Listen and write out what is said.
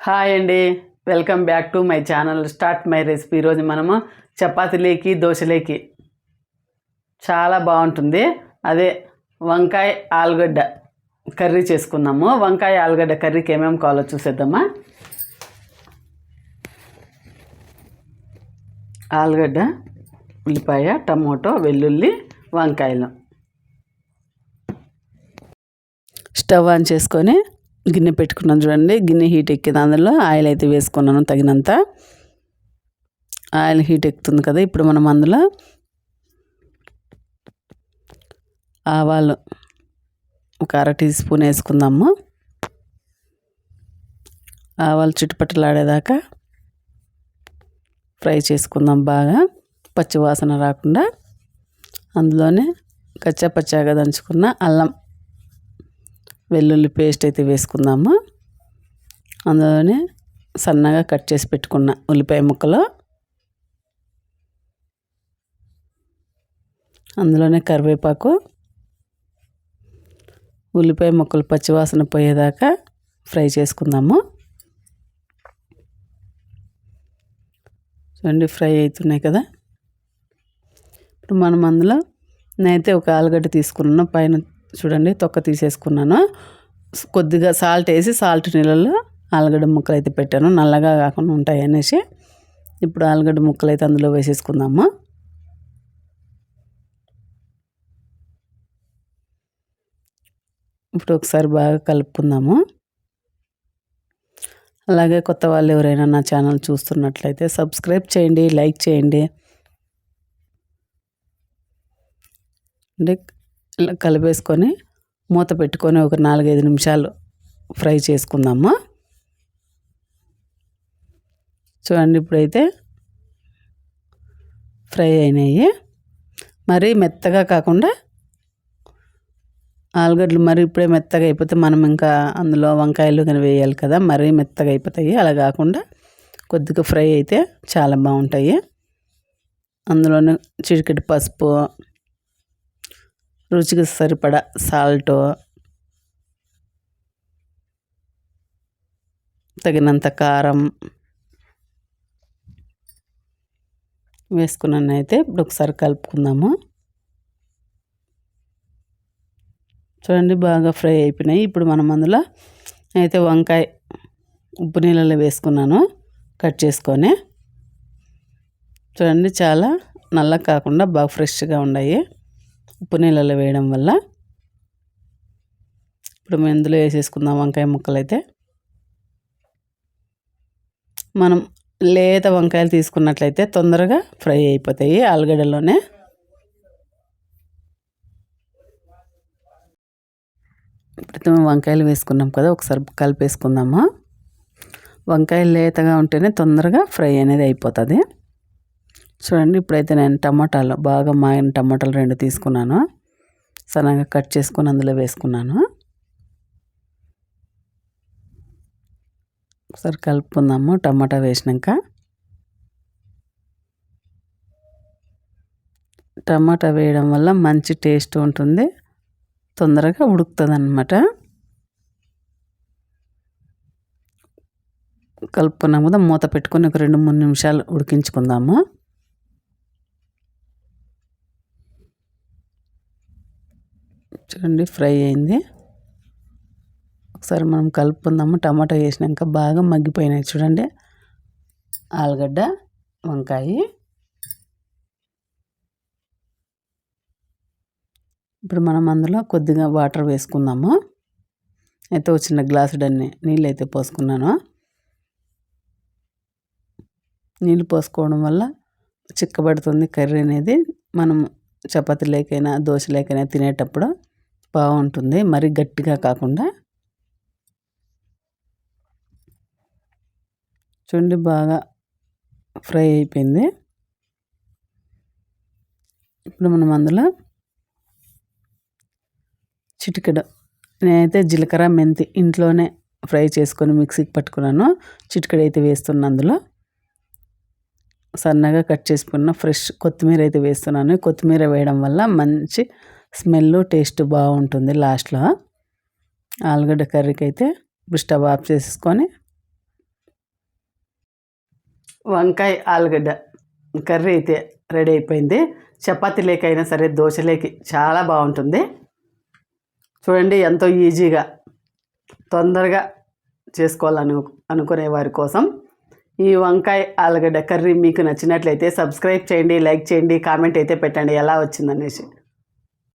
Hi అండి. Welcome back to my channel. Start my recipe. ఈరోజు మనము చపాతీలేకి దోశలేకి. చాలా బాగుంటుంది. అదే వంకాయ ఆలుగడ్డ కర్రీ చేసుకుందాము వంకాయ ఆలుగడ్డ కర్రీకి ఏమేమి కావాలో చూసేద్దామా? ఆలుగడ్డ ఉల్లిపాయ టమోటో వెల్లుల్లి వంకాయలు. స్టవ్ ఆన్ చేసుకొని గిన్నె పెట్టుకున్నాను చూడండి. గిన్నె హీట్ ఎక్కింది అందులో. ఆయిల్ అయితే వేసుకున్నాను తగినంత. ఆయిల్ హీట్ ఎక్కుతుంది కదా ఇప్పుడు మనం అందులో ఆవాలు ఒక అర టీ స్పూన్ వేసుకుందాము. ఆవాలు చుట్టుపట్టలాడేదాకా ఫ్రై చేసుకుందాం బాగా. పచ్చివాసన రాకుండా అందులోనే కచ్చా పచ్చాగా దంచుకున్న అల్లం వెల్లుల్లి పేస్ట్ అయితే వేసుకుందాము. అందులోనే సన్నగా కట్ చేసి పెట్టుకున్న ఉల్లిపాయ ముక్కలు. అందులోనే కరివేపాకు. ఉల్లిపాయ ముక్కలు పచ్చివాసన పోయేదాకా ఫ్రై చేసుకుందాము. చూడండి ఫ్రై అవుతున్నాయి కదా. ఇప్పుడు మనం అందులో నేనైతే ఒక ఆలుగడ్డ తీసుకున్నాను. పైన చూడండి తొక్క తీసేసుకున్నాను. కొద్దిగా సాల్ట్ వేసి సాల్ట్ నీళ్ళలో ఆలుగడ్డ ముక్కలు అయితే పెట్టాను. నల్లగా కాకుండా ఉంటాయి అనేసి. ఇప్పుడు ఆలుగడ్డ ముక్కలు అయితే అందులో వేసేసుకుందాము. ఇప్పుడు ఒకసారి బాగా కలుపుకుందాము. అలాగే కొత్త వాళ్ళు ఎవరైనా నా ఛానల్ చూస్తున్నట్లయితే సబ్స్క్రైబ్ చేయండి లైక్ చేయండి. అంటే ఇలా కలిపేసుకొని మూత పెట్టుకొని ఒక నాలుగైదు నిమిషాలు ఫ్రై చేసుకుందాము? చూడండి ఇప్పుడైతే ఫ్రై అయినాయి. మరీ మెత్తగా కాకుండా ఆలుగడ్డలు మరి ఇప్పుడే మెత్తగా అయిపోతే మనం ఇంకా అందులో వంకాయలు కానీ వేయాలి కదా మరీ మెత్తగా అయిపోతాయి. అలా కాకుండా కొద్దిగా ఫ్రై అయితే చాలా బాగుంటాయి. అందులోనే చిటికెట్ పసుపు రుచికి సరిపడా సాల్ట్ తగినంత కారం వేసుకున్నాను అయితే ఇప్పుడు ఒకసారి కలుపుకుందాము. చూడండి బాగా ఫ్రై అయిపోయినాయి. ఇప్పుడు మనం అందులో అయితే వంకాయ ఉప్పు నీళ్ళలో వేసుకున్నాను కట్ చేసుకొని. చూడండి చాలా నల్ల కాకుండా బాగా ఫ్రెష్గా ఉన్నాయి. ఉప్పు నీళ్ళలో వేయడం వల్ల ఇప్పుడు మేము ఇందులో వేసేసుకుందాం వంకాయ ముక్కలు అయితే మనం లేత వంకాయలు తీసుకున్నట్లయితే తొందరగా ఫ్రై అయిపోతాయి ఆలుగడ్డలోనే. ఇప్పుడు వంకాయలు వేసుకున్నాం కదా ఒకసారి కలిపేసుకుందామా. వంకాయలు లేతగా ఉంటేనే తొందరగా ఫ్రై అనేది అయిపోతుంది. చూడండి ఇప్పుడైతే నేను టమాటాలు బాగా మాగిన టమాటాలు రెండు తీసుకున్నాను. సన్నగా కట్ చేసుకొని అందులో వేసుకున్నాను. ఒకసారి కలుపుకుందాము టమాటా వేసినాక. టమాటా వేయడం వల్ల మంచి టేస్ట్ ఉంటుంది తొందరగా ఉడుకుతుంది అనమాట కలుపుకున్నాం కదా మూత పెట్టుకొని ఒక రెండు మూడు నిమిషాలు ఉడికించుకుందాము. చూడండి ఫ్రై అయింది. ఒకసారి మనం కలుపుకుందాము. టమాటా వేసినాక బాగా మగ్గిపోయినాయి చూడండి. ఆలుగడ్డ వంకాయ. ఇప్పుడు మనం అందులో కొద్దిగా వాటర్ వేసుకుందాము. అయితే ఒక చిన్న గ్లాసు డన్ని నీళ్ళు అయితే పోసుకున్నాను. నీళ్ళు పోసుకోవడం వల్ల చిక్కబడుతుంది కర్రీ అనేది. మనం చపాతీ లేకైనా దోశ లేకైనా తినేటప్పుడు. బాగుంటుంది. మరి గట్టిగా కాకుండా చూడండి బాగా ఫ్రై అయిపోయింది. ఇప్పుడు మనం అందులో చిటికెడు నేనైతే జీలకర్ర మెంతి ఇంట్లోనే ఫ్రై చేసుకొని మిక్సీకి పట్టుకున్నాను. చిటికెడు అయితే వేస్తున్నాను అందులో. సన్నగా కట్ చేసుకున్న ఫ్రెష్ కొత్తిమీర అయితే వేస్తున్నాను. కొత్తిమీర వేయడం వల్ల మంచి స్మెల్ టేస్ట్ బాగుంటుంది లాస్ట్లో. ఆలుగడ్డ కర్రీకి అయితే ఇప్పుడు స్టవ్ ఆఫ్ చేసుకొని వంకాయ ఆలుగడ్డ కర్రీ అయితే రెడీ అయిపోయింది. చపాతీ లేకైనా సరే దోశలేకి చాలా బాగుంటుంది. చూడండి ఎంతో ఈజీగా తొందరగా చేసుకోవాలని అనుకునే వారి కోసం ఈ వంకాయ ఆలుగడ్డ కర్రీ మీకు నచ్చినట్లయితే సబ్స్క్రైబ్ చేయండి లైక్ చేయండి కామెంట్ అయితే పెట్టండి. ఎలా వచ్చిందనేసి.